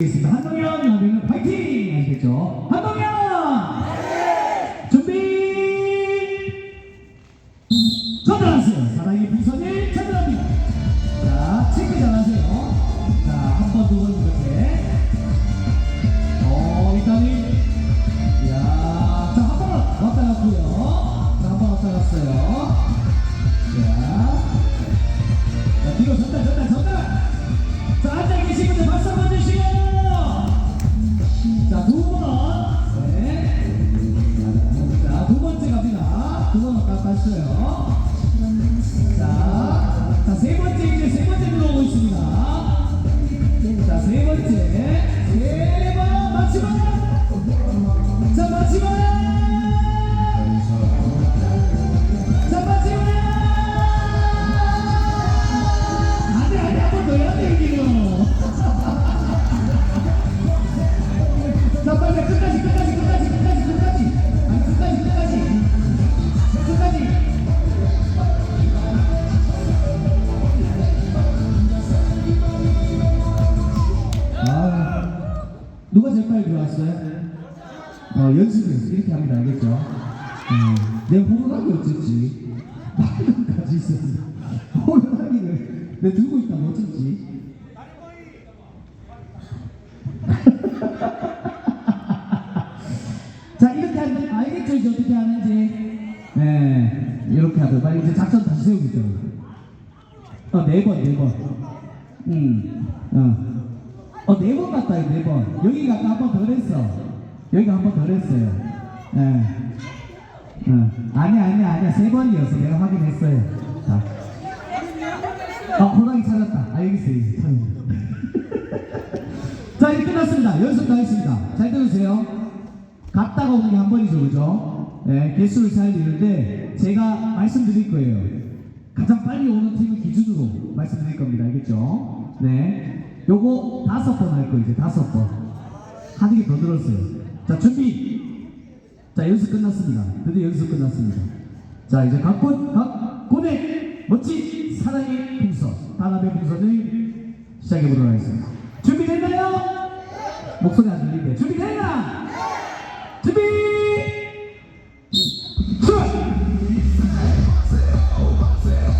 한동현, 한동현 파이팅! 아시겠죠? 한동현! 두번 들어왔어요? 어, 연습을 이렇게 합니다, 알겠죠? 음, 내가 호루라기 어쩌지? 말까지 있었어. 호루라기를 내가 들고 있다면 어쩌지? 자 이렇게 하면 알겠죠 이제 어떻게 하는지 네 이렇게 빨리 이제 작전 다시 세우겠죠 어 네 번 네 번 음 어 네 번 갔다 네 번 여기가 아까 한번더 했어 여기가 한번더 했어요 예 어, 아니야 아니야 아니야 세 번이었어 내가 확인했어요 자 아, 호랑이 찾았다. 알겠어요. 참. 자, 이제 끝났습니다. 연습 다 했습니다. 잘 들으세요. 갔다가 오는 게 한 번이죠, 그죠? 네, 개수를 잘 내는데, 제가 말씀드릴 거예요. 가장 빨리 오는 팀을 기준으로 말씀드릴 겁니다. 알겠죠? 네. 요거 다섯 번 할 거예요, 이제 다섯 번. 하는 게더 늘었어요. 자, 준비! 자, 연습 끝났습니다. 드디어 연습 끝났습니다. 자, 이제 각본, 각 고대 멋진 사랑의 풍선, 단합의 풍선을 시작해 보도록 하겠습니다. 준비됐나요? 목소리 안 들리게. 준비됐나? 준비!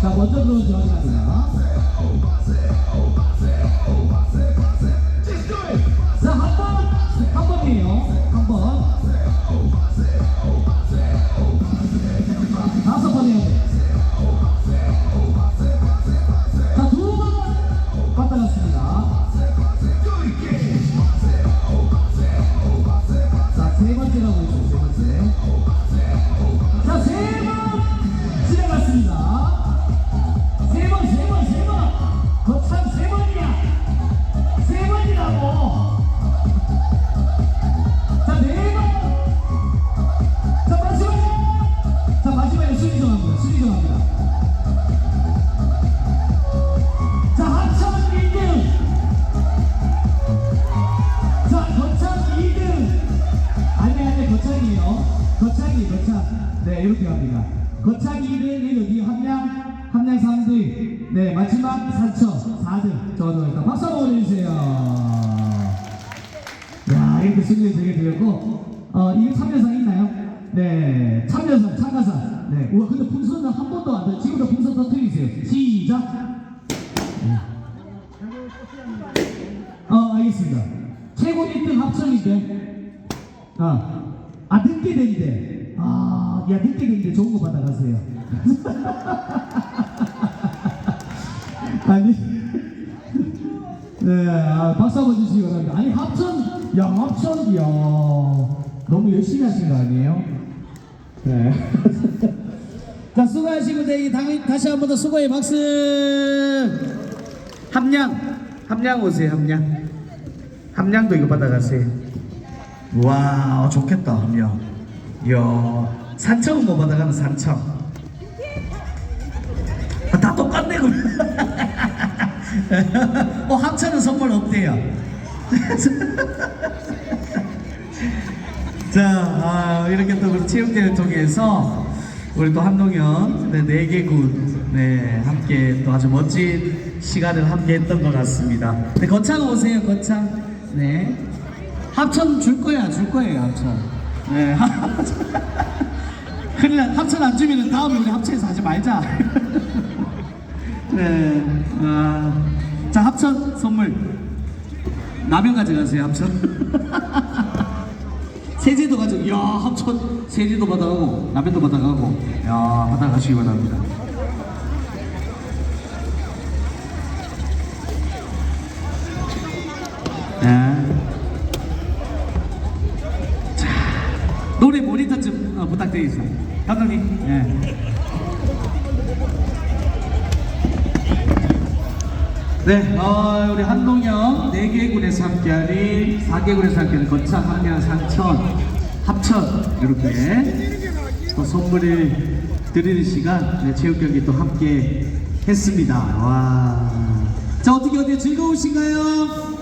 자, 먼저 들어오지 확인합니다. 이렇게 갑니다. 거창 2등, 여기 함량, 함량 3등. 네, 마지막 산천 4등. 저도 일단 박수 한번 보내주세요. 야, 이렇게 승리를 되게 드렸고, 어, 이게 참여상 있나요? 네, 참여상, 참가상. 네, 우와, 근데 풍선은 한 번도 안 돼. 지금부터 풍선 터뜨리세요. 시작. 어, 알겠습니다. 최고 1등 합천인데, 아, 아, 늦게 된대. 아, 야, 늦게 된대. 좋은 거 받아가세요. 아니, 네, 아, 박수 한번 주시기 바랍니다. 아니, 합천, 야, 합천, 야, 너무 열심히 하신 거 아니에요? 네. 자, 수고하시고, 네, 다- 다시 한 번 더 수고해, 박수! 함량, 함량 오세요, 함량. 함량도 이거 받아가세요. 와, 어, 좋겠다, 함량. 이야, 산청은 뭐 받아가는 산청. 아, 다 똑같네, 그러면. 어, 합천은 선물 없대요. 자, 아, 이렇게 또 체육대회를 통해서 우리 또 한동현 네, 네개 군 네, 함께 또 아주 멋진 시간을 함께 했던 것 같습니다. 네, 거창 오세요, 거창. 네. 합천 줄 거야, 줄 거예요, 합천. 네. 큰일 나, 합천 안 주면은 다음에 우리 합천에서 하지 말자. 네. 아, 자, 합천 선물. 라면 가져가세요, 합천. 세제도 가져. 이야, 합천 세제도 받아가고 라면도 받아가고. 야, 받아가시기 바랍니다. 좀 어, 부탁드리겠습니다. 감독님. 예. 네, 어, 우리 한동영 4개군에서 함께하는 4개군에서 함께하는 거창, 한양, 상천, 합천 이렇게 또 선물을 드리는 시간 네, 체육 경기 또 함께 했습니다. 와. 자, 어떻게 어디 즐거우신가요?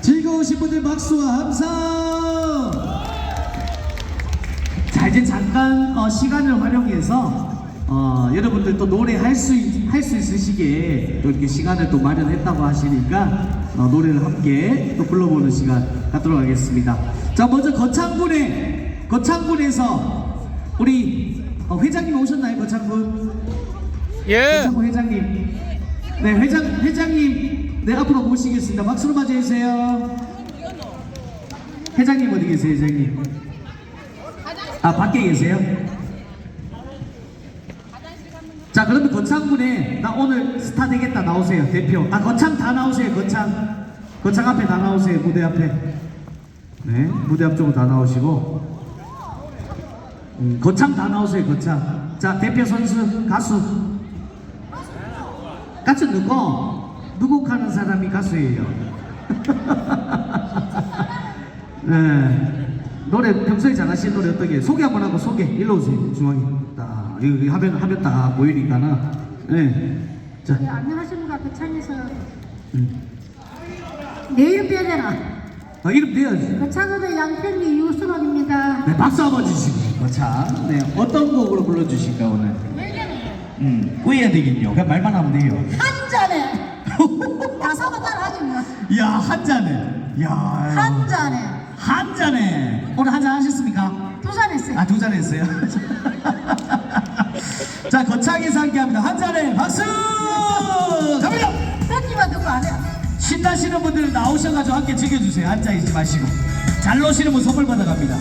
즐거우신 분들 박수와 함성! 자 이제 잠깐 어, 시간을 활용해서 어, 여러분들 또 노래 할 수 할 수 있으시게 또 이렇게 시간을 또 마련했다고 하시니까 어, 노래를 함께 또 불러보는 시간 갖도록 하겠습니다. 자 먼저 거창군에 거창군에서 우리 어, 회장님 오셨나요 거창군? 예. 거창군 회장님. 네 회장 회장님 네 앞으로 모시겠습니다. 박수로 맞이해 주세요. 회장님 어디 계세요 회장님? 아 밖에 계세요? 자 그러면 거창군에 나 오늘 스타 되겠다 나오세요 대표. 아 거창 다 나오세요 거창. 거창 앞에 다 나오세요 무대 앞에. 네 무대 앞쪽으로 다 나오시고. 음, 거창 다 나오세요 거창. 자 대표 선수 가수. 가수 누구? 누구 하는 사람이 가수예요? 네. 노래 평소에 잘하시는 노래 어떻게? 소개 한번 하고 소개. 일로 오세요 중앙에. 딱 여기 하면 하면 딱 보이니까나 네. 자. 네, 안녕하십니까. 거창에서. 음. 내 이름 빼야 되나? 아, 이름 대야지. 거창에서 양평리 유수록입니다. 네 박수 한번 주시고. 자네 어떤 곡으로 불러주실까 오늘? 음 구해야 되겠네요. 그냥 말만 하면 돼요. 한 잔에. 가사만 따라 하지 뭐. 이야 한 잔에. 이야. 한 잔에 한 잔에 오늘 한 잔 하셨습니까? 두 잔 했어요. 아, 두 잔 했어요. 자, 거창에서 함께 합니다. 한 잔에 박수! 갑니다! 듣기만 듣고 안 해. 신나시는 분들 나오셔가지고 함께 즐겨주세요. 앉아 있지 마시고. 잘 노시는 분 선물 받아갑니다.